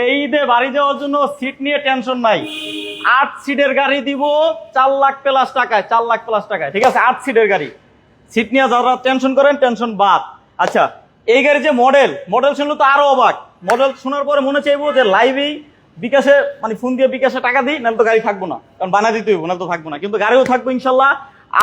এই ঈদে বাড়ি যাওয়ার জন্য সিট নিয়ে টেনশন নাই। আট সিটের গাড়ি দিব, চার লাখ প্লাস টাকায়, চার লাখ প্লাস টাকায়, ঠিক আছে? আট সিটের গাড়ি। সিট নিয়ে যারা টেনশন করেন টেনশন বাদ। আচ্ছা এই গাড়ি যে মডেল মডেল শুনলে তো আরও অবাক। মডেল শোনার পরে মনে চাইব যে লাইভেই বিকাশে মানে ফোন দিয়ে বিকাশে টাকা দিই, নাহলে তো গাড়ি থাকব না। কারণ বানা দিতে হইব, নাহলে তো থাকব না। কিন্তু গাড়িও থাকব ইনশাল্লাহ।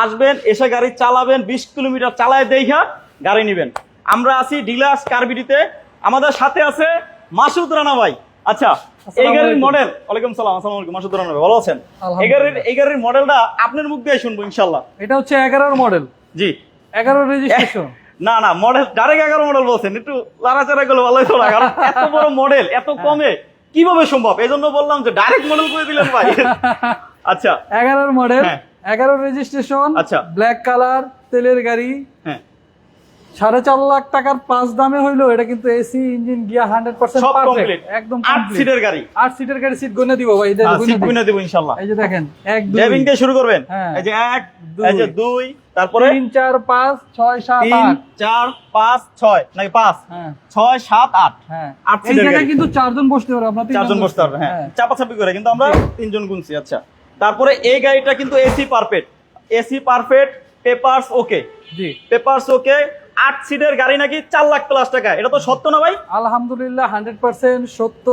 আসবেন, এসে গাড়ি চালাবেন, বিশ কিলোমিটার চালায় দেখা গাড়ি নেবেন। আমরা আছি ডিলার্স কারবিডিতে। আমাদের সাথে আছে মাসুদ রানা ভাই। আচ্ছা এই গাড়ির মডেল ওয়ালাইকুম সালাম আসসালামু আলাইকুম মাসুদ রানা ভাই ভালো আছেন? এই গাড়ির এই গাড়ির মডেলটা আপনার মুখ দিয়ে শুনব ইনশাল্লাহ এটা হচ্ছে এগারোর মডেল জি। এগারো রেজিস্ট্রেশন না না মডেল ডাইরেক্ট এগারো মডেল বলছেন। একটু লাড়াচাড়া করলে ভালোই না কারণ এত বড় মডেল এত কমে কীভাবে সম্ভব? এই জন্য বললাম যে ডাইরেক্ট মডেল করে দিলেন ভাই। আচ্ছা। এগারোর মডেল হ্যাঁ। এগারো রেজিস্ট্রেশন আচ্ছা। ব্ল্যাক কালার তেলের গাড়ি হ্যাঁ। সাড়ে চার লাখ টাকার পাঁচ দামে হইল এটা কিন্তু এসি ইঞ্জিন গিয়া হান্ড্রেড পার্সেন্ট কমপ্লিট একদম আট সিটের গাড়ি। আট সিটের গাড়ি সিট গুনে দিব ভাই এদের হ্যাঁ, সিট গুনে দেবো ইনশাল্লাহ। এই যে দেখেন এক দুই। ড্রাইভিং দিয়ে শুরু করবেন। হ্যাঁ। এই যে এক দুই। এই যে দুই তারপরে তিন চার পাঁচ ছয় সাত তিন আট। চার পাঁচ ছয় নাকি পাঁচ? হ্যাঁ। ছয় সাত আট। হ্যাঁ। আট এই সিটের জায়গায় গাড়ি। কিন্তু চারজন বসতে পারবে আপনার চারজন বসতে পারবে হ্যাঁ। চাপাচাপি করে কিন্তু আমরা তিনজন গুনছি আচ্ছা। তারপরে এই গাড়িটা কিন্তু AC perfect AC perfect papers okay জি। পেপারস ওকে আট সিটের গাড়ি নাকি চার লাখ প্লাস টাকা। এটা তো সত্য না ভাই? আলহামদুলিল্লাহ হান্ড্রেড পার্সেন্ট সত্য।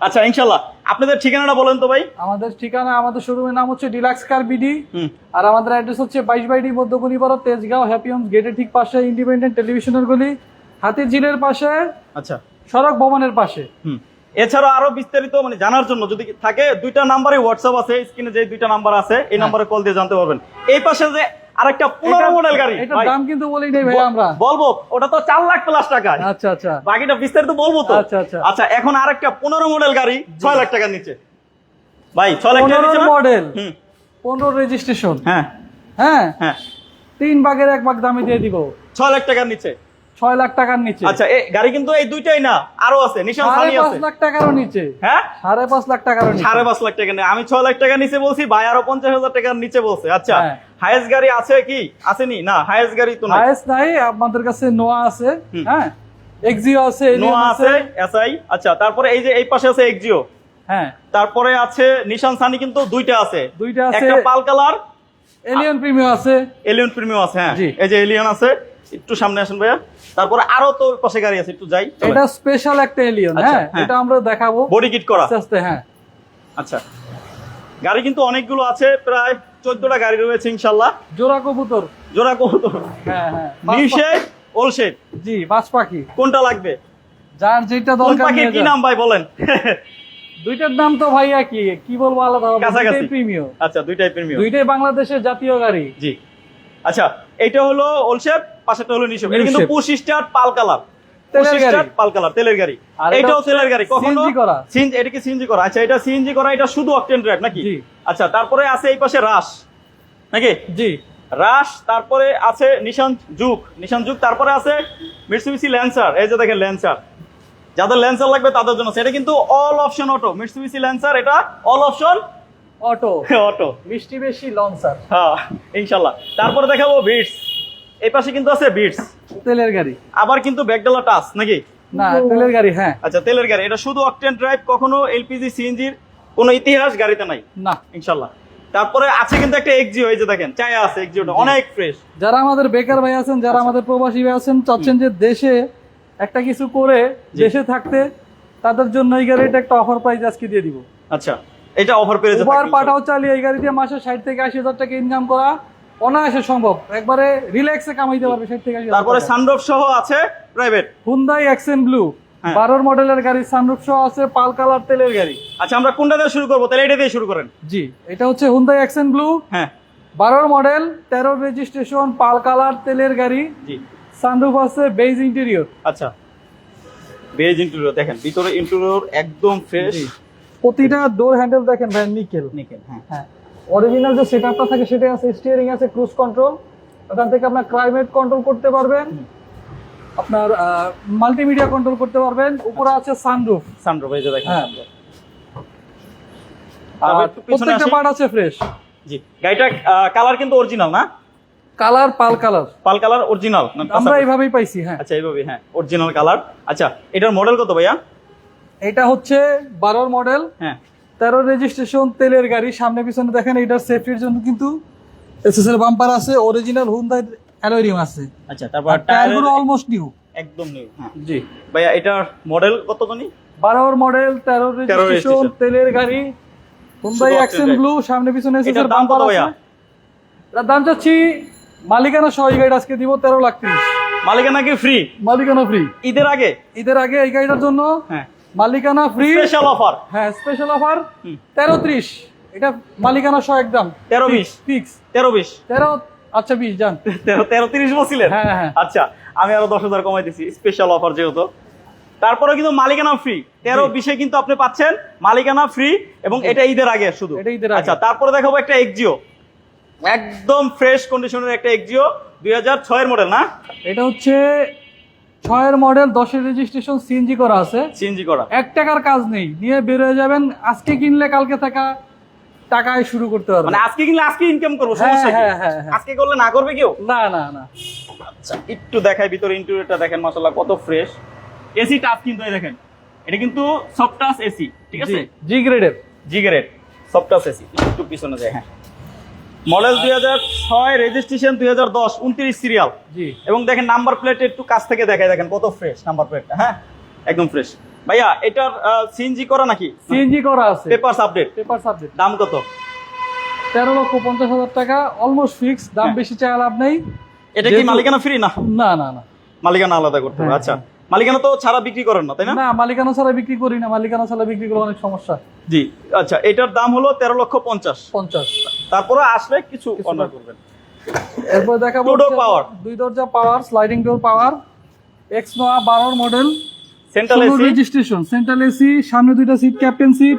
আচ্ছা ইনশাল্লাহ আপনাদের ঠিকানাটা বলেন তো ভাই। আমাদের ঠিকানা আমাদের শোরুমের নাম হচ্ছে ডিলাক্স কার বিডি আর আমাদের অ্যাড্রেস হচ্ছে বাইশ বাইডি মধ্যগণিপাড়া তেজগাঁও হ্যাপি হোমস গেটের ঠিক পাশে ইন্ডিপেন্ডেন্ট টেলিভিশনের গলি হাতির ঝিলের পাশে আচ্ছা। সড়ক ভবনের পাশে। হুম। এছাড়া আরও বিস্তারিত মানে জানার জন্য যদি থাকে দুইটা নাম্বারে হোয়াটসঅ্যাপ আছে স্ক্রিনে যে দুইটা নাম্বার আছে এই নাম্বারে কল দিয়ে জানতে পারবেন। এই পাশে যে আরেকটা পনেরো মডেল গাড়ি। এটার দাম কিন্তু বলেই নেই ভাই আমরা। বলব ওটা তো চার লাখ প্লাস টাকা। আচ্ছা আচ্ছা। বাকিটা বিস্তারিত বলব তো। আচ্ছা, আচ্ছা। আচ্ছা এখন পনেরো মডেল গাড়ি ছয় লাখ টাকার নিচে। ভাই ছয় লাখ টাকার নিচে মডেল পনেরো রেজিস্ট্রেশন হ্যাঁ। হ্যাঁ? হ্যাঁ। তিন ভাগের এক ভাগ দামে দিয়ে দিব। ছয় লাখ টাকার নিচে। ছয় লাখ টাকার নিচে। আচ্ছা গাড়ি কিন্তু এই দুইটাই না আরও আছে নিশান সানি আছে। লাখ টাকারও নিচে। হ্যাঁ? সাড়ে পাঁচ লাখ টাকারও নিচে। সাড়ে পাঁচ লাখ টাকা আমি ছয় লাখ টাকা নিচে বলছি ভাই আরও পঞ্চাশ হাজার টাকার নিচে বলছে। আচ্ছা হ্যাঁ। হায়েস্ট গাড়ি আছে কি? আসেনি? না হায়েস্ট গাড়ি তো নাই। হায়েস্ট নাই আপনাদের কাছে নোয়া আছে। হ্যাঁ? এক্সিও আছে নোয়া আছে। এসআই। আচ্ছা তারপরে এই যে এই পাশে আছে এক্সিও। হ্যাঁ। তারপরে আছে নিশান সানি কিন্তু দুইটা আছে। দুইটা আছে। একটা পাল কালার এলিয়ন প্রিমিয়াম আছে। এলিয়ন প্রিমিয়াম আছে হ্যাঁ। এই যে এলিয়ন আছে একটু সামনে আসেন ভাইয়া। তারপরে আরও তো পাশে গাড়ি আছে একটু যাই এটা স্পেশাল একটা এলিয়ন আচ্ছা, হ্যাঁ? হ্যাঁ। এটা আমরা দেখাবো। বডি কিট করা। আস্তে আস্তে হ্যাঁ। আচ্ছা। গাড়ি কিন্তু অনেকগুলো আছে প্রায় চোদ্দটা গাড়ি রয়েছে ইনশাল্লাহ। জোড়া কবুতর। জোড়া কত হ্যাঁ হ্যাঁ। জি বাজ পাখি। কোনটা লাগবে? যার যেটা দরকার নিয়ে কি নাম ভাই বলেন। দুইটার দাম তো ভাইয়া কি? কি বলব আলাদা কাছাকাছি। প্রিমিয়াম আচ্ছা দুইটাই প্রিমিয়াম দুইটাই বাংলাদেশের জাতীয় গাড়ি। জি। আচ্ছা এইটা হলো ওল শেপ পাশেরটা হলো নিউ শেপ এটা কিন্তু পুশ স্টার্ট পাল কালার। তেলের পুশ গাড়ি। স্টার্ট পাল কালার তেলের গাড়ি। এটাও তেলের গাড়ি কখনো CNG এটা কি সিএনজি করা? আচ্ছা এটা সিএনজি করা এটা শুধু অকটেন ড্রাইভ নাকি? আচ্ছা তারপরে আছে এই পাশে রাশ নাকি? জি। রাশ তারপরে আছে নিশান যুগ। নিশান যুগ তারপরে আছে মিটসুবিসি ল্যান্সার এই যে দেখেন ল্যান্সার যাদের ল্যান্সার লাগবে তাদের জন্য সেটা কিন্তু all option auto Mitsubishi Lancer এটা all option auto auto Mitsubishi Lancer হ্যাঁ ইনশাল্লাহ। তারপরে দেখাবো বিটস এই পাশে কিন্তু আছে বিটস তেলের গাড়ি। আবার কিন্তু ব্যাকডালা টাচ নাকি? না তেলের গাড়ি হ্যাঁ। আচ্ছা তেলের গাড়ি। এটা শুধু অকটেন ড্রাইভ কখনো এলপিজি সিএনজির কোনো ইতিহাস গাড়িতে নাই? না। ইনশাল্লাহ। তারপরে আছে কিন্তু একটা এই যে দেখেন চায়া আছে এক্সিওটা অনেক ফ্রেশ যারা আমাদের বেকার ভাই আছেন যারা আমাদের প্রবাসী ভাই আছেন চাচ্ছেন যে দেশে একটা কিছু করে। দেশে থাকতে তাদের জন্য এই গাড়িটা একটা অফার প্রাইস আজকে দিয়ে দিব। আচ্ছা এটা অফার পেয়ে উবার পাঠাও চালিয়ে এই গাড়ি দিয়ে মাসে ষাট থেকে আশি হাজার টাকা ইনকাম করা অনায়াসে সম্ভব। একবারে রিল্যাক্সে কামাইতে পারবে ষাট থেকে তারপরে সানরুফ সহ আছে প্রাইভেট। Hyundai অ্যাক্সেন blue. বারোর মডেলের গাড়ি সানরুফ সহ আছে পাল কালার তেলের গাড়ি। আচ্ছা আমরা কোনটা দিয়ে শুরু করব? তাহলে এটা দিয়ে শুরু করেন। জি এটা হচ্ছে হুন্দাই অ্যাক্সেন ব্লু হ্যাঁ। বারোর মডেল তেরো রেজিস্ট্রেশন পাল কালার তেলের গাড়ি। জি। সানরুফ আছে বেজ ইন্টেরিয়র আচ্ছা। বেজ ইন্টেরিয়র দেখেন ভিতরে ইন্টেরিয়র একদম ফ্রেশ প্রতিটা ডোর হ্যান্ডেল দেখেন ভাই নিকেল। নিকেল হ্যাঁ। হ্যাঁ। অরিজিনাল যে সেটআপটা থাকে সেটাই আছে স্টিয়ারিং আছে ক্রুজ কন্ট্রোল ওখান থেকে আপনার ক্লাইমেট কন্ট্রোল করতে পারবেন। আপনার মাল্টিমিডিয়া কন্ট্রোল করতে পারবেন। উপরে আছে সানরুফ সানরুফ এই যে দেখেন। হ্যাঁ। আর পিছনে প্রত্যেকটা পার্ট আছে ফ্রেশ জি। গাড়িটা কালার কিন্তু অরিজিনাল না? Colour pearl colour pearl colour original আমরা এইভাবেই পাইছি হ্যাঁ। আচ্ছা এইভাবে হ্যাঁ। অরিজিনাল কালার আচ্ছা এটার মডেল কত ভাইয়া? এটা হচ্ছে বারোর মডেল হ্যাঁ। তেরো রেজিস্ট্রেশন তেলের গাড়ি সামনে পিছনে দেখেন এটার সেফটির জন্য কিন্তু এসএসএল বাম্পার আছে অরিজিনাল হুন্দাই অ্যালোরিম আছে। আচ্ছা তারপর টায়ারগুলো অলমোস্ট নিউ একদম নিউ হ্যাঁ। জি। ভাইয়া এটার মডেল কত জানি? বারোর মডেল তেরো রেজিস্ট্রেশন তেলের গাড়ি হুন্দাই octane ব্লু সামনে পিছনে এসএসএল বাম্পার? আছে। এটার দাম চাচ্ছি মালিকানা সহ এই গাড়ি আজকে দিব তেরো লাখ তিরিশ। মালিকানা কি ফ্রি মালিকানা ফ্রি ঈদের আগে? ঈদের আগে এই গাড়িটার জন্য হ্যাঁ। মালিকানা ফ্রি স্পেশাল অফার হ্যাঁ স্পেশাল অফার। তেরো ত্রিশ। এটা মালিকানা সহ একদম। তেরো বিশ। ফিক্স তেরো বিশ। তেরো আচ্ছা বিশ যান তেরো তেরো তিরিশ বলছিলেন? হ্যাঁ, হ্যাঁ। আচ্ছা আমি আরও দশ হাজার কমাই দিছি স্পেশাল অফার যেহেতু। তারপরে কিন্তু মালিকানা ফ্রি তেরো। বিশে কিন্তু আপনি পাচ্ছেন মালিকানা ফ্রি এবং এটা ঈদের আগে শুধু। এটা ঈদের আগে। আচ্ছা তারপরে দেখাবো একটা এক্সিও একদম ফ্রেশ কন্ডিশনের একটা এক্সিও দুই হাজার ছয়ের মডেল না? এটা হচ্ছে ছয়ের মডেল দশের রেজিস্ট্রেশন সিএনজি করা আছে। সিএনজি করা। এক টাকার কাজ নেই নিয়ে বের হয়ে যাবেন। আজকে কিনলে কালকে থাকা টাকায় শুরু করতে পারবেন। মানে আজকে কিনলে আজকে ইনকাম করব হ্যাঁ, সমস্যা হ্যাঁ, হ্যাঁ, হ্যাঁ। আজকে করলে না করবে কেউ? না না না। আচ্ছা একটু দেখাই ভিতরে ইন্টেরিয়রটা দেখেন মাশাআল্লাহ কত ফ্রেশ এসি টাচ কিন্তু এই দেখেন এটা কিন্তু সফট টাচ এসি ঠিক আছে? জি গ্রেডের G grade soft touch AC একটু পিছনে যায় হ্যাঁ মডেল দুই হাজার ছয় রেজিস্ট্রেশন দুই হাজার দশ উনত্রিশ সিরিয়াল এবং দেখেন নাম্বার প্লেট একটু কাছ থেকে দেখায় দেখেন কত ফ্রেশ নাম্বার প্লেটটা হ্যাঁ? একদম ফ্রেশ ভাইয়া এটার সিএনজি করা নাকি? সিএনজি করা আছে। পেপারস আপডেট পেপার সাবজেক্ট দাম কত? তেরো লক্ষ পঞ্চাশ হাজার টাকা অলমোস্ট ফিক্স দাম হ্যাঁ। বেশি চাই লাভ নেই। এটা কি মালিকানা ফ্রি না? না না না। মালিকানা আলাদা করতে হবে হ্যাঁ, আচ্ছা। মালিকানা তো ছাড়া বিক্রি করেন না তাই না? না মালিকানা ছাড়া বিক্রি করি না মালিকানা ছাড়া বিক্রি করলে অনেক সমস্যা। জি আচ্ছা এটার দাম হলো তেরো লক্ষ পঞ্চাশ। পঞ্চাশ। তারপরে আসলে কিছু না। করবেন। এরপর দেখাবো হচ্ছে power। দুই দরজা power sliding door power X Noah বারোর model central AC registration central AC সামনে দুইটা সিট ক্যাপ্টেন সিট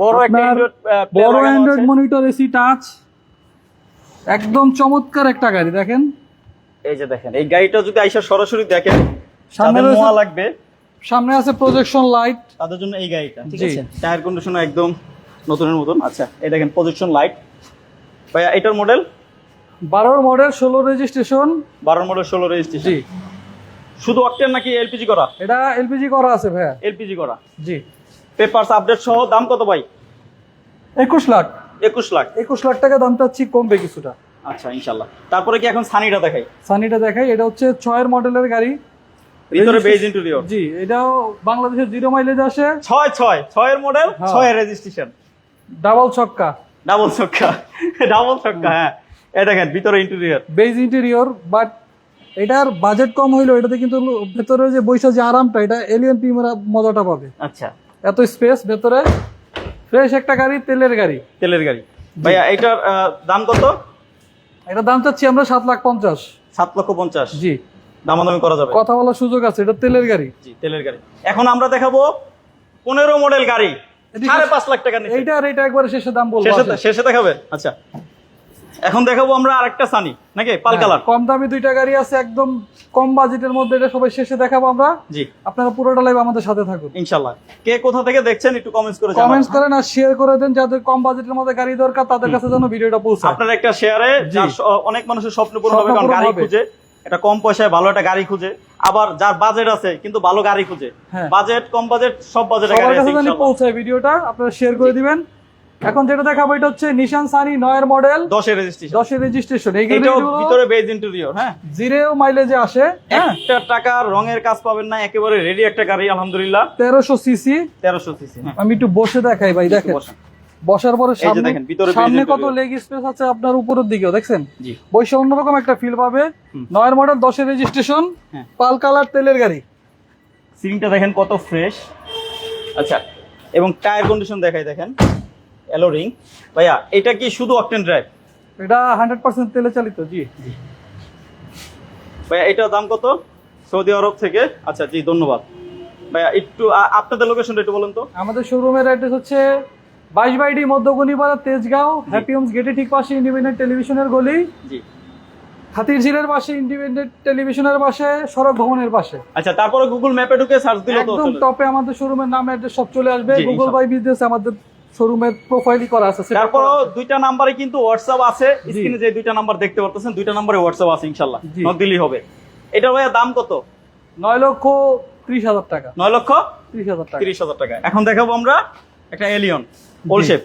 বড় একটা বড় অ্যান্ড্রয়েড মনিটর এসি টাচ একদম চমৎকার একটা গাড়ি দেখেন। এই যে দেখেন এই গাড়িটা যদি আইসা সরাসরি দেখেন সামনে মোয়া লাগবে। সামনে আছে প্রজেকশন লাইট তাদের জন্য এই গাড়িটা ঠিক আছে? টায়ার কন্ডিশন একদম নতুনের মতন। আচ্ছা এই দেখেন প্রজেকশন লাইট ভাইয়া এটার মডেল বারোর মডেল ষোলো রেজিস্ট্রেশন বারো মডেল ষোলো রেজিস্ট্রেশন জি। শুধু অক্টেন নাকি এলপিজি করা? এটা এলপিজি করা আছে ভাইয়া। এলপিজি করা। জি। পেপারস আপডেট সহ দাম কত ভাই? একুশ লাখ। একুশ লাখ। একুশ লাখ টাকা দাম চাচ্ছি কমবে কিছুটা। আচ্ছা ইনশাল্লাহ। তারপরে কি এখন সানিটা দেখাই? সানিটা দেখাই এটা হচ্ছে ছয়ের মডেলের গাড়ি। ভিতরে বেজ ইন্টেরিয়র জি এটাও বাংলাদেশের জিরো মাইলেজ আসে। ছয় ছয় ছয়ের মডেল হ্যাঁ। ছয়ের রেজিস্ট্রেশন ডাবল ছক্কা। ডাবল ছক্কা। ডাবল ছক্কা হ্যাঁ। এই দেখেন ভিতরে ইন্টেরিয়র বেজ ইন্টেরিয়র বাট এটার বাজেট কম হইল এটাতে কিন্তু ভেতরে যে বৈশা যে আরামটা এটা এলিয়ান প্রিমিয়ার মজাটা পাবে। আচ্ছা। এত স্পেস ভেতরে। ফ্রেশ একটা গাড়ি তেলের গাড়ি। তেলের গাড়ি। ভাইয়া এটার দাম কত? এটা দাম চাচ্ছি আমরা সাত লাখ পঞ্চাশ। সাত লক্ষ পঞ্চাশ। জি। দামাদামি করা যাবে। কথা বলার সুযোগ আছে এটা তেলের গাড়ি। জি তেলের গাড়ি। এখন আমরা দেখাবো পনেরো মডেল গাড়ি সাড়ে পাঁচ লাখ টাকা নিচে এইটার এটা একবারে শেষে দাম বলব শেষে দেখাবেন আচ্ছা। এখন দেখাবো আমরা আরেকটা সানি নাকি? পাল হ্যাঁ, কালার। কম দামি দুইটা গাড়ি আছে একদম কম বাজেটের মধ্যে এটা সবাই শেষে দেখাবো আমরা। জি। আপনারা পুরোটা লাইভ আমাদের সাথে থাকুন। ইনশাল্লাহ কে কোথা থেকে দেখছেন একটু কমেন্টস করে জানান। কমেন্টস করেন আর শেয়ার করে দেন যাদের কম বাজেটের মধ্যে গাড়ি দরকার তাদের কাছে যেন ভিডিওটা পৌঁছায়। আপনার একটা শেয়ারে অনেক মানুষের স্বপ্ন পূরণ হবে কারণ গাড়ি। খুঁজে এটা কম পয়সায় ভালো একটা গাড়ি খুঁজে। আবার যার বাজেট আছে কিন্তু ভালো গাড়ি খুঁজে। হ্যাঁ। বাজেট কম বাজেট সব বাজেটে গাড়ি আছে পৌঁছায় ভিডিওটা আপনারা শেয়ার করে দিবেন। এখন যেটা দেখাবো এটা হচ্ছে নিশান সানি নয়ের মডেল দশের রেজিস্ট্রেশন দশের রেজিস্ট্রেশন এই এটাও গাড়িগুলো ভিতরে বেজ ইন্টেরিয়র হ্যাঁ? জিরো মাইলেজে আসে হ্যাঁ? একটা টাকার রঙের কাজ পাবেন না একেবারে রেডি একটা গাড়ি আলহামদুলিল্লাহ। তেরোশো সিসি তেরোশো সিসি হ্যাঁ। আমি একটু বসে দেখাই ভাই দেখেন। বসার পরে সামনে দেখেন, ভিতরে সামনে কত লেগ স্পেস আছে আপনার উপরের দিকেও দেখছেন? জি। বসে অন্যরকম একটা ফিল পাবে। নয়ের মডেল দশের রেজিস্ট্রেশন হ্যাঁ। পাল কালার তেলের গাড়ি। সিলিংটা দেখেন কত ফ্রেশ আচ্ছা এবং টায়ার কন্ডিশন দেখাই দেখেন। এলো রিং ভাইয়া এটা কি শুধু অকটেন ড্রাইভ এটা হান্ড্রেড পার্সেন্ট তেলে চালিত জি। ভাইয়া এটার দাম কত? সৌদি আরব থেকে। আচ্ছা জি ধন্যবাদ। ভাইয়া একটু আপনাদের লোকেশনটা একটু বলুন তো। আমাদের শোরুমের অ্যাড্রেস হচ্ছে বাইশ বাইডি মধ্যগণিপাড়া তেজগাঁও হ্যাপি হোমস গেটের ঠিক পাশে ইন্ডিপেন্ডেন্ট টেলিভিশনের গলি। জি। হাতির ঝিলের পাশে ইন্ডিপেন্ডেন্ট টেলিভিশনের পাশে সড়ক ভবনের পাশে। আচ্ছা তারপরে গুগল ম্যাপে ঢুকে সার্চ দিলে একদম টপে আমাদের শোরুমের নাম অ্যাড্রেস সব চলে আসবে। গুগল বাই বিজনেস আমাদের শোরুমের প্রোফাইলই করা আছে তারপরও দুইটা নাম্বারে কিন্তু হোয়াটসঅ্যাপ আছে। স্ক্রিনে যে দুইটা নাম্বার দেখতে পারতেছেন দুইটা নাম্বারে হোয়াটসঅ্যাপ আছে ইনশাল্লাহ। নক দিলেই হবে। এটা ভাইয়া দাম কত? নয় লক্ষ ত্রিশ হাজার টাকা। নয় লক্ষ ত্রিশ হাজার টাকা। তিরিশ হাজার টাকা। এখন দেখাবো আমরা একটা এলিয়ন ওল শেপ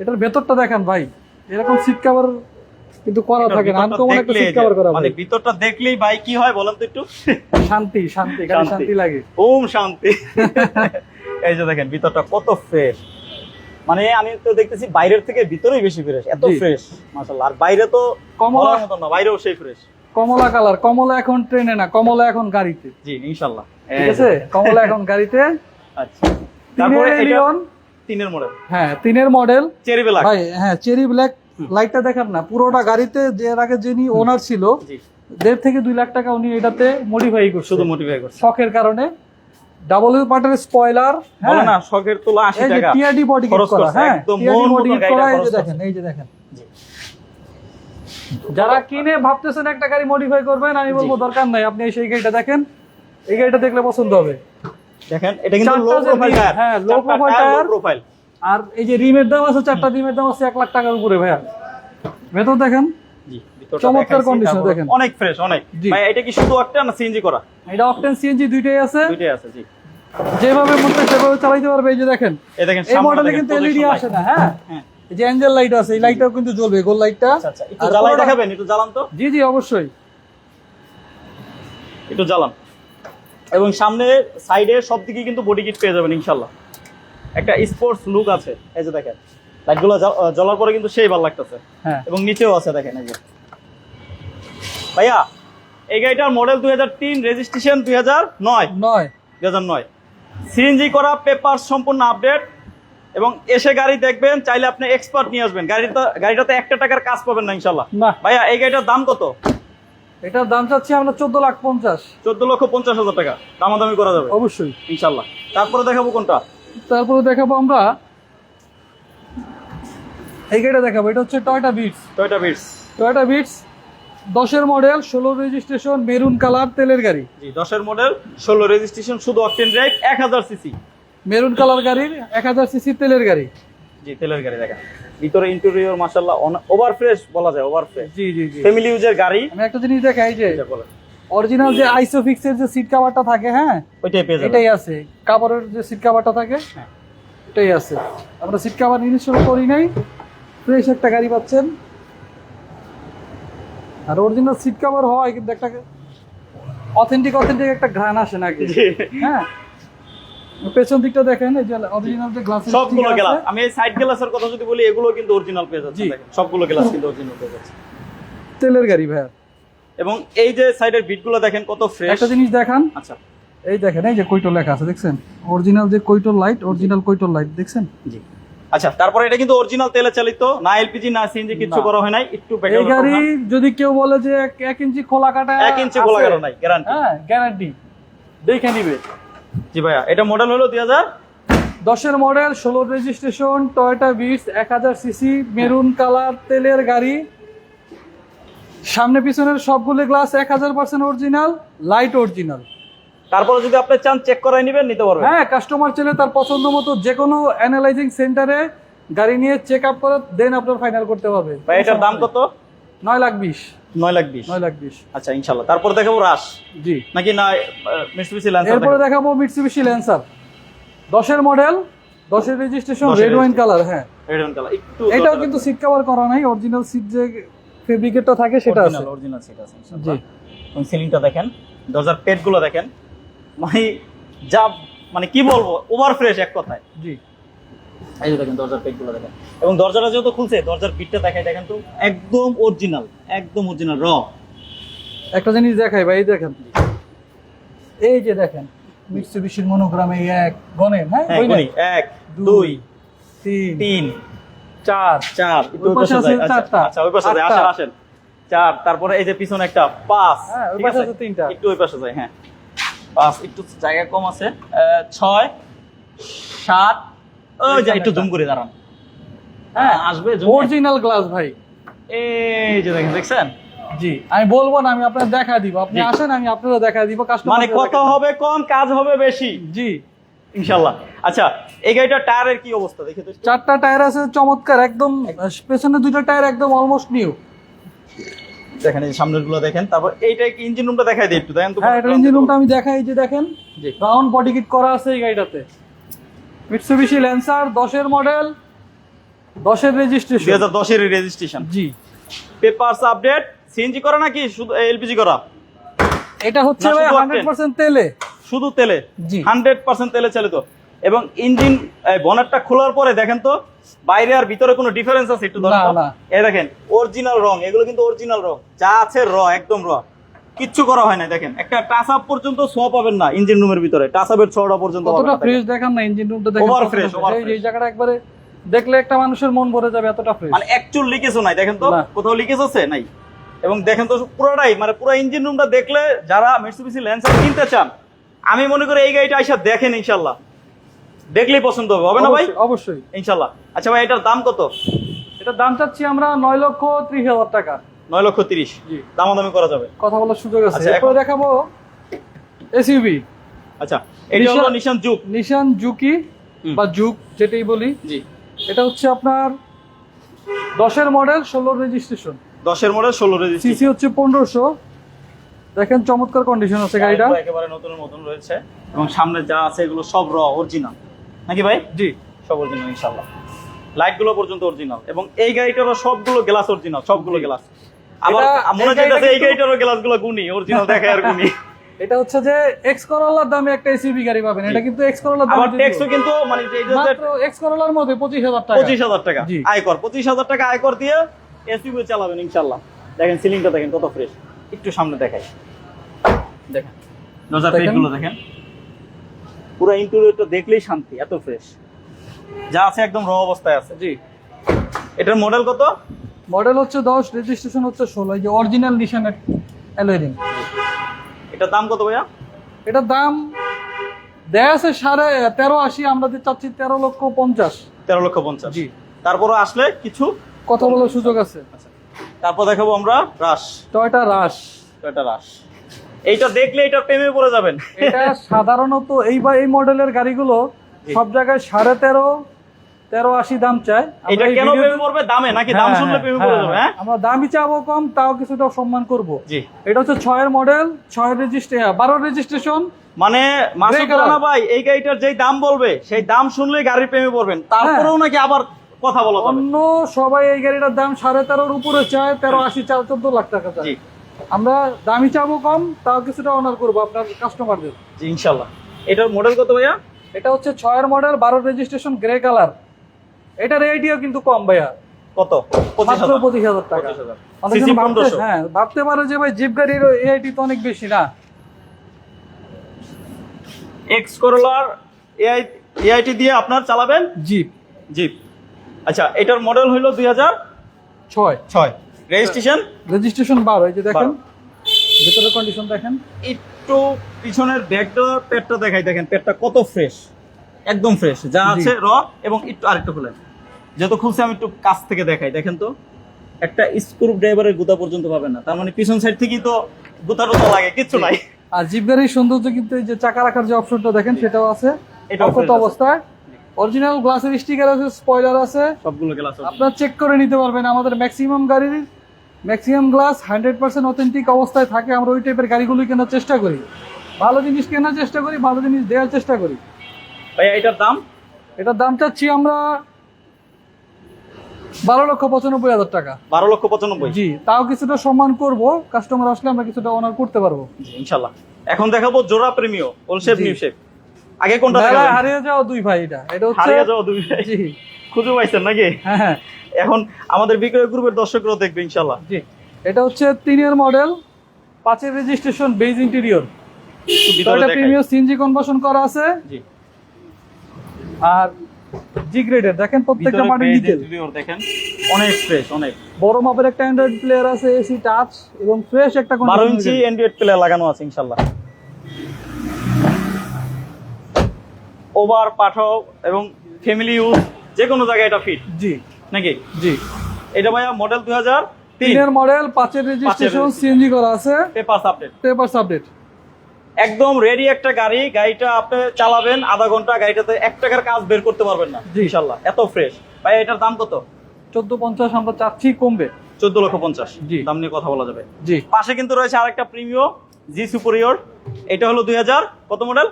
এটার ভেতরটা দেখেন ভাই এরকম সিট কভার কিন্তু করা থাকে না। আনকমন একটা সিট কভার করা মানে ভিতরটা দেখলেই ভাই কি হয় বলেন তো একটু? শান্তি শান্তি গাড়ি শান্তি। লাগে। ওম শান্তি। এই যে দেখেন ভিতরটা কত ফ্রেশ মানে আমি তো দেখতেছি বাইরের থেকে ভিতরেই বেশি ফ্রেশ এত ফ্রেশ মাশাআল্লাহ। আর বাইরে তো কমলা মতো না বাইরেও সেই ফ্রেশ কমলা কালার কমলা এখন ট্রেনে না কমলা এখন গাড়িতে। জি ইনশাআল্লাহ। ঠিক আছে? কমলা এখন গাড়িতে। আচ্ছা। তারপরে এলিয়ন তিনের মডেল হ্যাঁ তিনের মডেল চেরি ব্ল্যাক ভাই হ্যাঁ চেরি ব্ল্যাক লাইটটা দেখেন না পুরোটা গাড়িতে যে আগে যিনি ওনার ছিল দেড় থেকে দুই লাখ টাকা উনি এটাতে মডিফাই করছে। শুধু মোটিফাই করছে। শখের কারণে। ডাবল পার্টের স্পয়লার বলে না শখের তোলা 80 হ্যাঁ। এই টাকা। টিআরডি বডি খরচ করা হ্যাঁ একদম মন বডি করা এই যে দেখেন এই যে দেখেন। যারা কিনে ভাবতেছেন একটা গাড়ি মডিফাই করবেন আমি বলব দরকার নাই আপনি সেই গাড়িটা দেখেন। এই গাড়িটা দেখলে পছন্দ হবে। দেখেন এটা কিন্তু লো প্রোফাইল টায়ার হ্যাঁ, low profile low tire। Profile আর এই যে রিমের দাম আছে চারটা রিমের দাম আছে এক লাখ টাকার উপরে ভাইয়া। ভেতর দেখেন চমৎকার তারপর দেখেন। অনেক ফ্রেশ অনেক। ভাই এটা কি শুধু একটা না সিএনজি করা? এটা অকটেন সিএনজি দুইটাই আছে। দুইটাই আছে জি। যেভাবে মন চায় সেভাবে চালাইতে পারবে এই যে দেখেন। এই দেখেন এই মডেলে কিন্তু এলইডি আসে না হ্যাঁ? হ্যাঁ। এই যে অ্যাঞ্জেল লাইট আছে এই লাইটটাও কিন্তু জ্বলবে গোল লাইটটা আচ্ছা আচ্ছা একটু জ্বালাই দেখাবেন একটু জ্বালান তো। জি জি অবশ্যই। একটু জ্বালান। এবং সামনে সাইডে সব দিকে কিন্তু বডি কিট পেয়ে যাবেন ইনশাল্লাহ একটা স্পোর্টস লুক আছে এই যে দেখেন। লাইটগুলো জ্বলার পরে কিন্তু সেই ভালো লাগতেছে। হ্যাঁ। এবং নিচেও আছে দেখেন এই যে। ভাইয়া এই গাড়িটার মডেল দুই হাজার তিন রেজিস্ট্রেশন দুই হাজার নয়। নয়। দুই হাজার নয়। সিএনজি করা পেপার সম্পূর্ণ আপডেট এবং এসে গাড়ি দেখবেন চাইলে আপনি এক্সপার্ট নিয়ে আসবেন। গাড়িটা গাড়িটাতে একটা টাকার কাজ পাবেন না ইনশাল্লাহ ভাইয়া এই গাড়িটার দাম কত? এটার দাম চাচ্ছি আমরা চোদ্দ লাখ পঞ্চাশ। চোদ্দ লক্ষ পঞ্চাশ হাজার টাকা। দামাদামি করা যাবে। অবশ্যই। ইনশাল্লাহ। তারপরে দেখাবো কোনটা? তারপরে দেখাবো আমরা এই গাড়িটা দেখাবো। এটা হচ্ছে Toyota Vitz Toyota Vitz Toyota Vitz দশের মডেল ষোলো রেজিস্ট্রেশন মেরুন কালার তেলের গাড়ি। জি দশের মডেল ষোলো রেজিস্ট্রেশন শুধু অকটেন ড্রাইভ এক হাজার সিসি মেরুন কালার গাড়ির এক হাজার সিসি তেলের গাড়ি। জি তেলের গাড়ি দেখেন। ভিতরে ইন্টেরিয়র মাসাল্লাহ ওভার ফ্রেশ বলা যায় ওভার ফ্রেশ জি জি। জি ফ্যামিলি ইউজের গাড়ি। আমি একটা জিনিস দেখাই যে এটা বলেন। অরিজিনাল যে আইসোফিক্সের যে সিট কাভারটা থাকে হ্যাঁ? ওইটাই পেয়ে যাবেন। এটাই আছে। কাভারের যে সিট কাভারটা থাকে হ্যাঁ। এটাই আছে। আমরা সিট কাভার ইনস্টল করি নাই। ফ্রেশ একটা গাড়ি পাচ্ছেন। আর অরিজিনাল সিট কাভার হয় কিন্তু একটা অথেন্টিক অথেন্টিক একটা ঘ্রাণ আসে নাকি হ্যাঁ? পেছন দিকটা দেখেন এই যে অরিজিনাল যে গ্লাস সবগুলো গ্লাস আমি এই সাইড গ্লাসের কথা যদি বলি এগুলো কিন্তু অরিজিনাল পেয়ে যাচ্ছে সবগুলো গ্লাস কিন্তু অরিজিনাল পেয়ে যাচ্ছে। তেলের গাড়ি ভাইয়া। এবং এই যে সাইডের বিটগুলো দেখেন কত ফ্রেশ একটা জিনিস দেখান। আচ্ছা। এই দেখেন এই যে লেখা আছে দেখছেন? অরিজিনাল যে লাইট অরিজিনাল কৈটোর লাইট দেখছেন? জি। আচ্ছা তারপরে এটা কিন্তু অরিজিনাল তেলে চালিত না এলপিজি না সিএনজি কিচ্ছু না। করা হয় নাই একটু এই গাড়ি যদি কেউ বলে যে এক- এক ইঞ্চি খোলা কাটা এক ইঞ্চি খোলা গেল নাই গ্যারান্টি হ্যাঁ গ্যারান্টি দেখে নিবে। জি ভাইয়া এটা মডেল হলো দুই হাজার? দশের মডেল ষোলো রেজিস্ট্রেশন টয়টা বিটস এক হাজার সিসি মেরুন কালার তেলের গাড়ি। সামনে পিছনের সবগুলো গ্লাস এক হাজার পার্সেন্ট অরিজিনাল লাইট অরিজিনাল তারপরে যদি আপনি চান চেক করাই নেবেন নিতে পারবেন। হ্যাঁ কাস্টমার চাইলে তার পছন্দ মতো যে কোনো অ্যানালাইজিং সেন্টারে গাড়ি নিয়ে চেক আপ করে দেন আপনার ফাইনাল করতে হবে। ভাই এটার দাম কত? নয় লাখ বিশ। নয় লাখ বিশ? নয় লাখ বিশ। আচ্ছা ইনশাল্লাহ। তারপরে দেখাবো রাশ জি। নাকি না মিস্টুবিসি ল্যান্সার এরপরে দেখাবো মিটসুবিশি ল্যান্সার দশের মডেল দশের রেজিস্ট্রেশন রেড ওয়াইন কালার হ্যাঁ। রেড কালার একটু এটাও কিন্তু সিট কভার করা নাই অরিজিনাল সিট যে ফেব্রিকেটটা থাকে সেটা আছে। অরিজিনাল সেট আছে জি। ইনশাআল্লাহ এবং সিলিংটা দেখেন দরজার পেটগুলো দেখেন। মানে যা মানে কি বলব ওভার ফ্রেশ এক কথায়। জি। এই যে দেখেন দরজার দেখেন। এবং দরজাটা যেহেতু খুলছে দরজার পিঠটা দেখাই দেখেন তো একদম অরিজিনাল একদম অরিজিনাল র একটা জিনিস দেখাই ভাই দেখেন। এই যে দেখেন মিটসুবিশির মনোগ্রামে এক হ্যাঁ? হ্যাঁ এক দুই তিন তিন চার। আচ্ছা, ওই পাশে আসেন আসেন। তারপরে এই যে পিছনে একটা পাঁচ হ্যাঁ ওই পাশে আছে? তিনটা। একটু ওই পাশে যাই হ্যাঁ। পাঁচ একটু জায়গা কম আছে ছয় সাত ওই যে একটু জুম করে দাঁড়ান হ্যাঁ আসবে অরিজিনাল গ্লাস ভাই। এই যে দেখেন দেখছেন? জি আমি বলব না আমি আপনার দেখা দিব। আপনি আসেন আমি আপনারও দেখা দিব কাস্টমার মানে কত হবে কম কাজ হবে বেশি। জি। ইনশাল্লাহ। আচ্ছা এই গাড়িটার টায়ারের কি অবস্থা দেখে তো চারটা টায়ার আছে চমৎকার একদম পেছনে দুইটা টায়ার একদম অলমোস্ট নিউ দেখেন এই সামনেরগুলো দেখেন তারপর এইটা কি ইঞ্জিন রুমটা দেখাই দিই একটু দেখেন তো হ্যাঁ এটা ইঞ্জিন রুমটা আমি দেখাই যে দেখেন। রাউন্ড বডি কিট করা আছে এই গাড়িটাতে। মিটসুবিশি ল্যান্সার দশের মডেল দশের দুই রেজিস্ট্রেশন হাজার দশের রেজিস্ট্রেশন জি। পেপারস আপডেট সিএনজি করা নাকি শুধু এলপিজি করা? এটা হচ্ছে ভাই শুধু হান্ড্রেড পার্সেন্ট তেলে। শুধু তেলে? জি। হান্ড্রেড পার্সেন্ট তেলে চালিত। এবং ইঞ্জিন বনেটটা খোলার পরে দেখেন তো বাইরে আর ভিতরে কোনো ডিফারেন্স আছে একটু ধরেন না, এই দেখেন অরিজিনাল রং এগুলো কিন্তু অরিজিনাল রং। যা আছে র একদম র কিচ্ছু করা হয় না দেখেন। একটা টাচ আপ পর্যন্ত ছো পাবেন না ইঞ্জিন রুমের ভিতরে। টাচ আপের ছোড়া পর্যন্ত কতটা ফ্রেশ দেখেন। না ইঞ্জিন রুমটা দেখেন কতটা fresh, fresh। over এই জায়গাটা একবারে দেখলে একটা মানুষের মন ভরে যাবে এতটা ফ্রেশ মানে একচুল লিকেজও নাই দেখেন তো কোথাও লিকেজ আছে? নাই। এবং দেখেন তো পুরোটাই মানে পুরো ইঞ্জিন রুমটা দেখলে যারা মিটসুবিশি ল্যান্সার কিনতে চান আমি মনে করি এই গাড়িটা আইসা দেখেন ইনশাল্লাহ। দেখলেই পছন্দ হবে হবে না ভাই? অবশ্যই, অবশ্যই। ইনশাল্লাহ। আচ্ছা ভাই এটার দাম কত? এটার দাম চাচ্ছি আমরা নয় লক্ষ ত্রিশ হাজার টাকা। নয় লক্ষ তিরিশ। দামাদামি করা যাবে। কথা বলার সুযোগ আছে। আচ্ছা, এখন- দেখাবো এসইউবি আচ্ছা এটা হলো নিশান- যুগ নিশান জুকি বা জুক যেটাই বলি। জি। এটা হচ্ছে আপনার দশের মডেল ষোলোর রেজিস্ট্রেশন দশের মডেল ষোলো রেজিস্ট্রি সিসি হচ্ছে পনেরোশো। দেখেন চমৎকার কন্ডিশন আছে গাড়িটা একেবারে নতুন নতুন রয়েছে এবং সামনে যা আছে এগুলো সব র অরিজিনাল নাকি ভাই? জি। সব অরিজিনাল ইনশাল্লাহ লাইটগুলো পর্যন্ত অরিজিনাল এবং এই গাড়িটারও সবগুলো গ্লাস অরিজিনাল সবগুলো গ্লাস আবার এটা- মনে হচ্ছে এই গাড়িটারও গ্লাস গুনি অরিজিনাল দেখায় আর গুনি এটা হচ্ছে যে এক্স করোলার দামে একটা গাড়ি পাবেন। এটা কিন্তু এক্স করোলার আবার দামে ট্যাক্সও কিন্তু মানে এটা মাত্র এক্স করোলার মধ্যে পঁচিশ হাজার টাকা। পঁচিশ হাজার টাকা। আয়কর পঁচিশ হাজার টাকা আয়কর দিয়ে এসইউভি চালাবেন ইনশাল্লাহ দেখেন সিলিংটা দেখেন কত ফ্রেশ একটু সামনে দেখাই। দেখেন। দরজা দেখেন। গুলো দেখেন। পুরো ইন্টেরিয়রটা দেখলেই শান্তি এত ফ্রেশ যা আছে একদম র অবস্থায় আছে। জি। এটার মডেল কত? মডেল হচ্ছে দশ রেজিস্ট্রেশন হচ্ছে ষোলো এই যে অরিজিনাল নিশানের অ্যালোয়িং এটার দাম কত ভাইয়া? এটার দাম দেয়া আছে সাড়ে তেরো আশি আমরা চাচ্ছি তেরো লক্ষ পঞ্চাশ। তেরো লক্ষ পঞ্চাশ। জি। তারপরে আসলে কিছু কথা বলার সুযোগ আছে। তারপর দেখাবো আমরা রাশ টয়টা রাশ এটা রাশ এইটা দেখলে এটা প্রেমে পড়ে যাবেন। এটা সাধারণত এই বা এই মডেলের গাড়িগুলো সব জায়গায় সাড়ে তেরো তেরো আশি দাম আমরা এটা কেন প্রেমে পড়বে? দামে নাকি দাম হ্যাঁ, শুনলে হ্যাঁ, প্রেমে পড়ে যাবে হ্যাঁ। আমরা দামি চাবো কম তাও কিছুটা সম্মান করব। জি। এটা হচ্ছে ছয়ের মডেল ছয়ের রেজিস্ট্রে বারো রেজিস্ট্রেশন মানে Breaker. রানা ভাই এই গাড়িটার যেই দাম বলবে সেই দাম শুনলে গাড়ির প্রেমে পড়বেন। তারপরেও নাকি আবার কথা বলা অন্য সবাই এই গাড়িটার দাম সাড়ে তেরোর উপরে চায় তেরো আশি চার চোদ্দ লাখ টাকা চায়। জি। আমরা দামি চাবো কম তাও কিছুটা অনার করব আপনার কাস্টমারদের জি ইনশাল্লাহ। এটার মডেল কত ভাইয়া? এটা হচ্ছে ছয়ের মডেল বারো রেজিস্ট্রেশন গ্রে কালার এটার রেডিও কিন্তু কম ভাইয়া। কত? মাত্র পঁচিশ হাজার টাকা। অনেকজন ভাবতে হ্যাঁ ভাবতে পারে যে ভাই জিপ গাড়ির এআইটি তো অনেক বেশি না। এক্স করোলার এআই এআইটি দিয়ে আপনার চালাবেন? জিপ জিপ আচ্ছা এটার মডেল হইল দুই হাজার ছয়। ছয়। রেজিস্ট্রেশন রেজিস্ট্রেশন বারো এই যে দেখেন। ভেতরের কন্ডিশন দেখেন। একটু পিছনের ব্যাগটা পেটটা দেখাই দেখেন পেটটা কত ফ্রেশ একদম ফ্রেশ যা আছে র এবং একটু আরেকটু খুলেন যত খুলছে আমি একটু কাছ থেকে দেখাই দেখেন তো। একটা স্ক্রু ড্রাইভারের গুতা পর্যন্ত পাবেন না। তার মানে পিছন সাইড থেকেই তো গুতা টুতা লাগে কিচ্ছু নাই। আর জিপ গাড়ির সৌন্দর্য কিন্তু এই যে চাকা রাখার যে অপশনটা দেখেন সেটাও আছে। fresh আছে। অবস্থায়। অরিজিনাল গ্লাসের স্টিকার আছে স্পয়লার আছে। সবগুলো গ্লাস আপনারা চেক করে নিতে পারবেন আমাদের ম্যাক্সিমাম গাড়ির। Maximum glass hundred percent authentic অবস্থায় থাকে। আমরা ওই টাইপের গাড়িগুলো কেনার চেষ্টা করি। ভালো জিনিস কেনার চেষ্টা করি ভালো জিনিস দেওয়ার চেষ্টা করি। ভাইয়া এটার দাম? এটার দাম চাচ্ছি আমরা বারো লক্ষ পঁচানব্বই হাজার টাকা। বারো লক্ষ পঁচানব্বই? জি তাও কিছুটা সম্মান করব কাস্টমার আসলে আমরা কিছুটা অনার করতে পারব। ইনশাল্লাহ। এখন দেখাবো জোড়া প্রেমিও ওল শেপ নিউ শেপ আগে কোনটা দেখাবেন? হারিয়ে যাওয়া দুই ভাই এটা। এটা হচ্ছে হারিয়ে যাওয়া দুই ভাই। জি। খুঁজে পাইছেন নাকি? হ্যাঁ হ্যাঁ। এখন আমাদের বিক্রয় গ্রুপের দর্শকরাও দেখবে ইনশাল্লাহ। জি। এটা হচ্ছে তিনের মডেল পাঁচের রেজিস্ট্রেশন বেজ ইন্টেরিয়র ভিতরে প্রিমিয়ার সিএনজি কনভার্সন করা আছে। জি। আর জি গ্রেডের দেখেন প্রত্যেকটা মাটির ডিটেল দেখেন অনেক ফ্রেশ অনেক। বড় মাপের একটা অ্যান্ড্রয়েড প্লেয়ার আছে এসি টাচ এবং ফ্রেশ একটা বারো condition ইঞ্চি অ্যান্ড্রয়েড প্লেয়ার লাগানো আছে ইনশাল্লাহ। ওভার পাঠাও এবং ফ্যামিলি ইউজ যে কোনো জায়গায় এটা ফিট জি। নাকি? জি। এটা ভাইয়া মডেল দুই হাজার তিন। তিনের মডেল পাঁচের রেজিস্ট্রেশন। সিএনজি করা আছে। পেপার্স আপডেট পেপারস আপডেট একদম রেডি একটা গাড়ি গাড়িটা আপনি চালাবেন আধা ঘণ্টা গাড়িটাতে এক টাকার কাজ বের করতে পারবেন না। ইনশাল্লাহ এত ফ্রেশ ভাই এটার দাম কত? চোদ্দ পঞ্চাশ আমরা চাচ্ছি কমবে। চোদ্দ লক্ষ পঞ্চাশ। জি। দাম নিয়ে কথা বলা যাবে। জি। পাশে কিন্তু রয়েছে আরেকটা প্রিমিও জি সুপেরিয়র এটা হলো দুই হাজার কত মডেল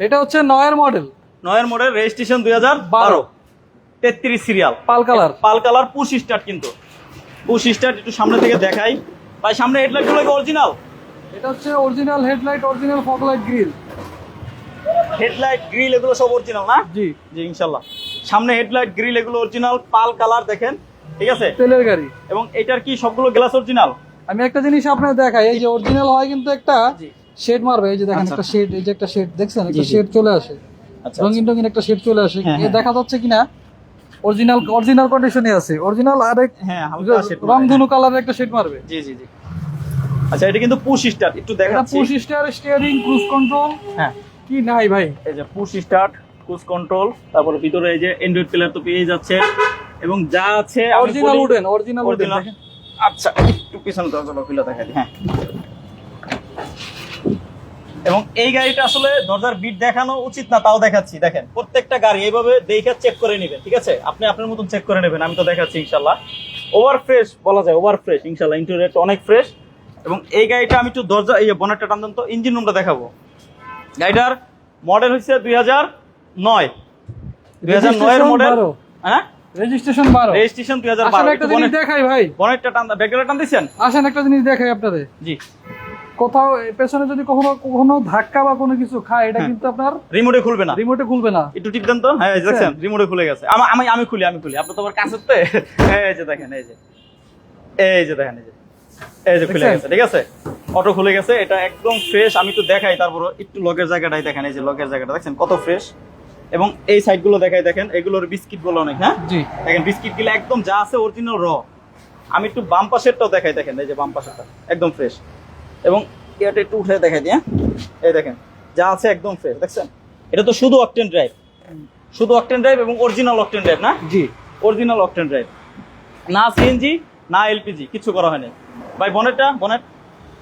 এটা হচ্ছে নয়ের মডেল নয়ের মডেল রেজিস্ট্রেশন দুই হাজার বারো। তেত্রিশ serial pearl colour. Pearl colour push start কিন্তু। পুশ স্টার্ট একটু সামনে থেকে দেখাই। ভাই সামনে হেডলাইটগুলো অরিজিনাল এটা হচ্ছে original headlight original foglight grille headlight grille এগুলো সব অরিজিনাল না? জি। জি ইনশাল্লাহ। সামনে হেডলাইট গ্রিল এগুলো অরিজিনাল পাল কালার দেখেন ঠিক আছে? তেলের গাড়ি। এবং এটার কি সবগুলো গ্লাস অরিজিনাল আমি একটা জিনিস আপনার দেখাই এই যে অরিজিনাল হয় কিন্তু একটা শেড মারবে এই যে দেখেন আচ্ছা। একটা শেড এই যে একটা শেড দেখছেন? একটা। শেড চলে আসে। আচ্ছা রঙিন রঙিন একটা শেড চলে আসে। হ্যাঁ, এ হ্যাঁ। দেখা যাচ্ছে কিনা? অরিজিনাল অরিজিনাল কন্ডিশনে আছে। অরিজিনাল আরেক হ্যাঁ হালকা shade রং ধনু কালারের একটা শেড মারবে। জি জি জি। আচ্ছা এটা কিন্তু পুশ স্টার্ট একটু দেখাচ্ছি। Push star steering cruise control হ্যাঁ। কি নাই ভাই? এই যে পুশ স্টার্ট ক্রুজ কন্ট্রোল তারপরে ভিতরে এই যে অ্যান্ড্রয়েড প্লেয়ার তো পেয়ে যাচ্ছে। এবং যা আছে অরিজিনাল উডেন অরিজিনাল উডেন আচ্ছা একটু পিছনে দরজাটা খুলে দেখা দিই হ্যাঁ। এবং এই গাড়িটা আসলে দরজার বিট দেখানো উচিত না তাও দেখাচ্ছি। দেখেন প্রত্যেকটা গাড়ি এইভাবে দেখে চেক করে নেবেন ঠিক আছে? আপনি আপনার মতন চেক করে নেবেন আমি তো দেখাচ্ছি ইনশাল্লাহ। ওভার ফ্রেশ বলা যায় ওভার ফ্রেশ ইনশাল্লাহ ইন্টেরিয়রটা অনেক ফ্রেশ এবং এই গাড়িটা আমি একটু দরজা এই বনেটটা টানতাম তো ইঞ্জিন রুমটা দেখাবো। গাড়িটার মডেল হচ্ছে দুই হাজার নয়। দুই হাজার নয়ের মডেল। হ্যাঁ? রেজিস্ট্রেশন বারো। রেজিস্ট্রেশন দুই হাজার একটা জিনিস দেখাই ভাই। বনেটটা টান ব্যাকগ্রাউন্ড টান আসেন একটা জিনিস দেখাই আপনাদের। জি। কোথাও পেছনে যদি কখনো কখনো ধাক্কা বা কোনো কিছু খায় এটা হ্যাঁ। কিন্তু আপনার রিমোটে খুলবে না। রিমোটে খুলবে না। একটু টিপ দেন তো। হ্যাঁ এই যে রিমোটে খুলে গেছে। আমি আমি খুলি আমি খুলি। আপনি তো আবার কাছের এই যে দেখেন এই যে। এই যে দেখেন এই যে। এই যে খুলে গেছে ঠিক আছে? অটো খুলে গেছে এটা একদম ফ্রেশ আমি একটু দেখাই তারপর একটু লগের জায়গাটাই দেখেন এই যে লগের জায়গাটা দেখছেন কত ফ্রেশ এবং এই সাইডগুলো দেখাই দেখেন এগুলোর বিস্কিটগুলো অনেক হ্যাঁ? জি। দেখেন বিস্কিটগুলো একদম যা আছে অরিজিনাল র আমি একটু বাম পাশেরটাও দেখাই দেখেন এই যে বাম পাশেরটা একদম ফ্রেশ এবং এটা একটু উঠে দেখাই দিয়ে এই দেখেন যা আছে একদম ফ্রেশ দেখছেন? এটা তো শুধু অকটেন ড্রাইভ শুধু অকটেন ড্রাইভ এবং অরিজিনাল অকটেন ড্রাইভ না? জি। অরিজিনাল অকটেন ড্রাইভ না সিএনজি না এলপিজি কিছু করা হয়নি। ভাই বনেটটা বনেট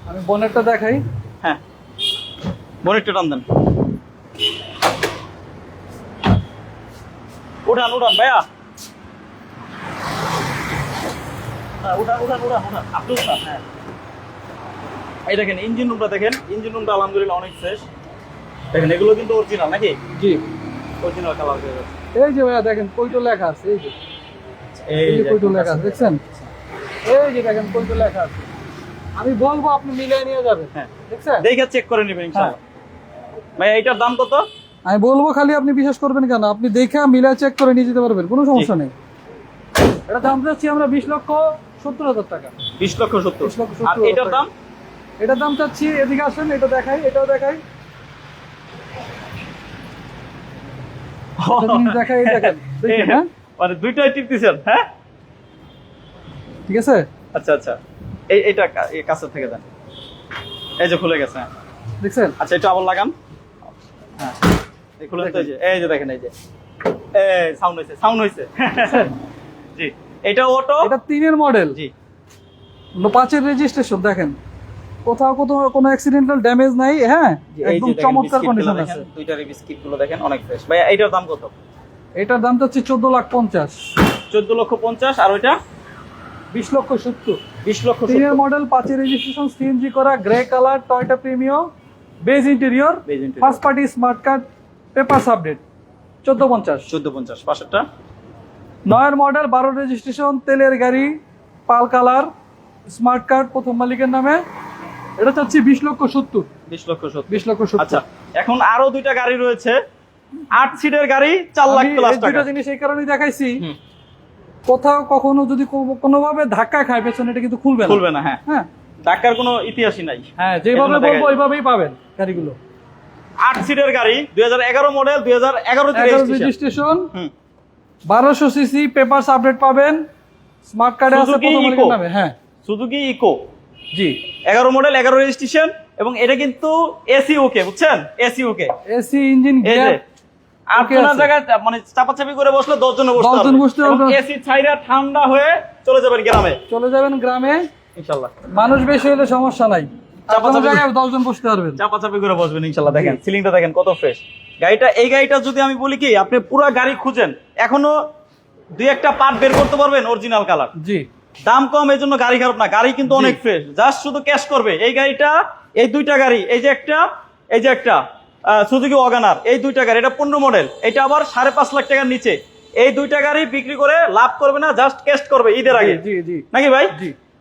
আমি বনেটটা দেখাই। হ্যাঁ। বনেটটা টান দেন। উঠান উঠান ভাইয়া। হ্যাঁ, উঠান উঠান উঠান উঠান। আপনি উঠান হ্যাঁ। এই দেখেন ইঞ্জিন রুমটা দেখেন। ইঞ্জিন রুমটা আলহামদুলিল্লাহ অনেক ফ্রেশ দেখেন এগুলো কিন্তু অরিজিনাল নাকি? জি। অরিজিনাল কালার হয়ে গেছে। এই যে ভাইয়া দেখেন কইটো লেখা আছে এই যে। এই যে লেখা আছে দেখছেন? এই যে দেখেন কইটো লেখা আছে। আমি বলব আপনি মিলিয়ে নিয়ে যাবেন। হ্যাঁ। দেখছেন? দেখে চেক করে নেবেন ইনশাআল্লাহ। ভাই এইটার দাম কত? আমি বলব খালি আপনি বিশ্বাস করবেন কেন? আপনি দেখে মিলা চেক করে নিয়ে যেতে পারবেন কোনো সমস্যা নেই। এটা দাম চাচ্ছি আমরা বিশ লক্ষ সত্তর হাজার টাকা। বিশ লক্ষ সত্তর। আর এটার দাম? এটার দাম চাচ্ছি এদিকে আসেন এটা দেখাই এটাও দেখাই। দেখাই দেখেন। হ্যাঁ? মানে দুইটাই টিপ দিছেন হ্যাঁ? ঠিক আছে? আচ্ছা আচ্ছা। এই এটা কা- থেকে দেন। এই যে খুলে গেছে। দেখছেন? আচ্ছা এটা আবার লাগান। হ্যাঁ এই যে এই যে দেখেন এই যে। এই সাউন্ড হয়েছে সাউন্ড হয়েছে জি এটা অটো এটা তিনের মডেল জি। পাঁচের রেজিস্ট্রেশন দেখেন। কোথাও কোথাও কোনো অ্যাক্সিডেন্টাল ড্যামেজ নাই হ্যাঁ? একদম চমৎকার কন্ডিশন আছে গুলো দেখেন অনেক ফ্রেশ ভাই এইটার দাম কত? এটার দাম চাচ্ছি চোদ্দ লাখ পঞ্চাশ। চোদ্দ লক্ষ পঞ্চাশ আর ওইটা? বিশ লক্ষ সত্তর বিশ লক্ষ তিনের। মডেল পাঁচের রেজিস্ট্রেশন সিএনজি করা grey colour Toyota Premio beige interior. First party smart card papers update চোদ্দ পঞ্চাশ। চোদ্দ পঞ্চাশ পাশেরটা? নয়ের মডেল বারো রেজিস্ট্রেশন তেলের গাড়ি পাল কালার স্মার্ট কার্ড প্রথম মালিকের নামে। এটা চাচ্ছি বিশ লক্ষ সত্তর। বিশ লক্ষ সত্তর। বিশ লক্ষ সত্তর। আচ্ছা এখন আরও দুইটা গাড়ি রয়েছে। আট সিটের গাড়ি চার লাখ দুইটা জিনিস এই কারণেই দেখাইছি। কোথাও কখনো যদি কোনোভাবে ধাক্কা খায় পেছনে এটা কিন্তু খুলবে না। খুলবে না হ্যাঁ। হ্যাঁ। ঢাকার কোনো ইতিহাসই নাই। হ্যাঁ যেভাবে বলব ওইভাবেই পাবেন গাড়িগুলো। আট সিটের গাড়ি দুই মডেল দুই হাজার রেজিস্ট্রেশন বারোশো সিসি পেপারস আপডেট পাবেন। স্মার্ট কার্ডে আছে। হ্যাঁ। সুজুকি ইকো জি। এগারো মডেল এগারো রেজিস্ট্রেশন এবং এটা কিন্তু এসি ওকে বুঝছেন? এসি ওকে এসি ইঞ্জিন এই যে গিয়ার আট Okay জনের আছে। জায়গায় মানে চাপাচাপি করে বসলে দশ জনে বসতে দশজন বসতে। এসি ছাইরা ঠান্ডা হয়ে চলে যাবেন গ্রামে। চলে যাবেন গ্রামে। মানুষ বেশি হলে সমস্যা নাই। চাপা জায়গায় দশজন বসতে পারবেন। চাপাচাপি করে বসবেন ইনশাল্লাহ। দেখেন। সিলিংটা দেখেন কত ফ্রেশ গাড়িটা এই গাড়িটা যদি আমি বলি কি আপনি পুরো গাড়ি খুঁজেন এখনও দুই একটা পার্ট বের করতে পারবেন অরিজিনাল কালার জি। দাম কম এই জন্য গাড়ি খারাপ না। গাড়ি কিন্তু অনেক ফ্রেশ জাস্ট শুধু ক্যাশ করবে। এই গাড়িটা এই দুইটা গাড়ি এই যে একটা এই যে একটা। সুজুকি ওয়াগানার এই দুইটা গাড়ি এটা পনেরো মডেল এটা আবার সাড়ে পাঁচ লাখ টাকার নিচে। এই দুইটা গাড়ি বিক্রি করে লাভ করবে না জাস্ট কেস্ট করবে ঈদের আগে। নাকি ভাই?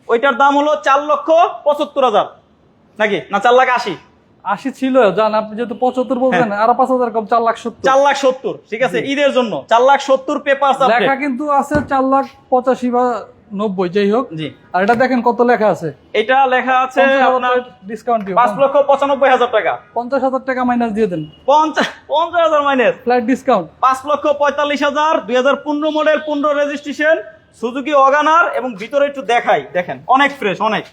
ওইটার দাম হলো চার লক্ষ পঁচাত্তর হাজার। নাকি? না চার লাখ আশি। আশি ছিল জান আপনি যেহেতু পঁচাত্তর বলছেন আরও পাঁচ হাজার কম চার লাখ সত্তর। চার লাখ সত্তর ঠিক আছে? ঈদের জন্য। চার লাখ সত্তর পেপার লেখা কিন্তু আছে চার লাখ পঁচাশি বা নব্বই যাই হোক। জি। আর এটা দেখেন কত লেখা আছে। এটা লেখা আছে আপনার ডিসকাউন্ট পাঁচ লক্ষ পঁচানব্বই হাজার টাকা। পঞ্চাশ হাজার টাকা মাইনাস দিয়ে দেন। পঞ্চাশ পঞ্চাশ হাজার মাইনাস ফ্ল্যাট ডিসকাউন্ট পাঁচ লক্ষ পঁয়তাল্লিশ হাজার দুই হাজার পনেরো মডেল পনেরো রেজিস্ট্রেশন সুজুকি অগানার এবং ভিতরে একটু দেখাই। দেখেন অনেক ফ্রেশ অনেক।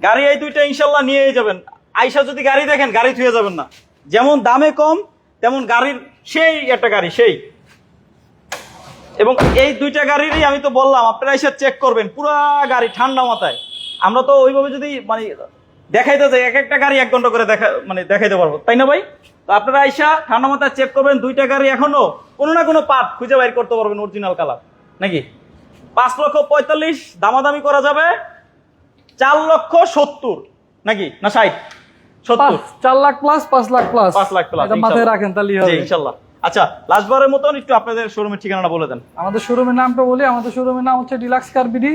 গাড়ি এই দুইটা ইনশাল্লাহ নিয়েই যাবেন। আইসা যদি গাড়ি দেখেন গাড়ি থুয়ে যাবেন না। যেমন দামে কম তেমন গাড়ির সেই একটা গাড়ি সেই। এবং এই দুইটা গাড়িরই আমি তো বললাম আপনারা এসে চেক করবেন পুরা গাড়ি ঠান্ডা মাথায়। আমরা তো ওইভাবে যদি মানে দেখাইতে যাই এক একটা গাড়ি এক ঘণ্টা করে দেখা মানে দেখাইতে পারব। তাই না ভাই? তো আপনারা আইসা ঠান্ডা মাথায় চেক করবেন দুইটা গাড়ি এখনও কোনো না কোনো পার্ট খুঁজে বাইর করতে পারবেন অরিজিনাল কালার নাকি? পাঁচ লক্ষ পঁয়তাল্লিশ দামাদামি করা যাবে চার লক্ষ সত্তর নাকি? না ষাট? সত্তর? চার লাখ প্লাস পাঁচ লাখ প্লাস পাঁচ লাখ প্লাস মাথায় রাখেন হবে। ইনশাল্লাহ। আচ্ছা লাস্টবারের মতন একটু আপনাদের শোরুমের ঠিকানাটা বলে দেন। আমাদের শোরুমের নামটা বলি আমাদের শোরুমের নাম হচ্ছে ডিলাক্স কারবিডি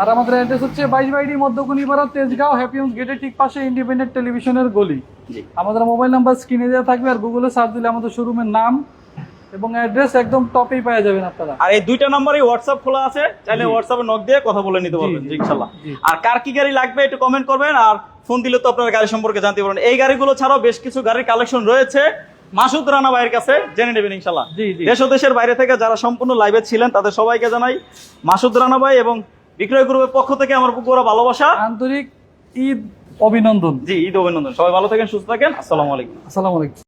আর আমাদের অ্যাড্রেস হচ্ছে বাইশ বাইডি মধ্যকুনি মধ্যকুনিপাড়া তেজগাঁও হ্যাপিউন্স গেটের ঠিক পাশে ইন্ডিপেন্ডেন্ট টেলিভিশনের গলি। আমাদের মোবাইল নাম্বার স্ক্রিনে দেওয়া থাকবে আর গুগলে সার্চ দিলে আমাদের শোরুমের নাম এবং অ্যাড্রেস একদম টপেই পাওয়া যাবেন আপনারা। আর এই দুইটা নাম্বারই হোয়াটসঅ্যাপ খোলা আছে চাইলে হোয়াটসঅ্যাপে নক দিয়ে কথা বলে নিতে পারবেন ইনশাল্লাহ। আর কার কি গাড়ি লাগবে একটু কমেন্ট করবেন আর ফোন দিলে তো আপনার গাড়ি সম্পর্কে জানতে পারবেন। এই গাড়িগুলো ছাড়াও বেশ কিছু গাড়ির কালেকশন রয়েছে। মাসুদ রানা ভাইয়ের কাছে জেনে নেবেন ইনশাল্লাহ দেশ ও দেশের বাইরে থেকে যারা সম্পূর্ণ লাইভে ছিলেন তাদের সবাইকে জানাই মাসুদ রানা ভাই এবং বিক্রয় গ্রুপের পক্ষ থেকে আমার পুকুরা ভালোবাসা। আন্তরিক ঈদ অভিনন্দন। জি ঈদ অভিনন্দন। সবাই ভালো থাকেন সুস্থ থাকেন। আসসালামু আলাইকুম। আসসালামু আলাইকুম।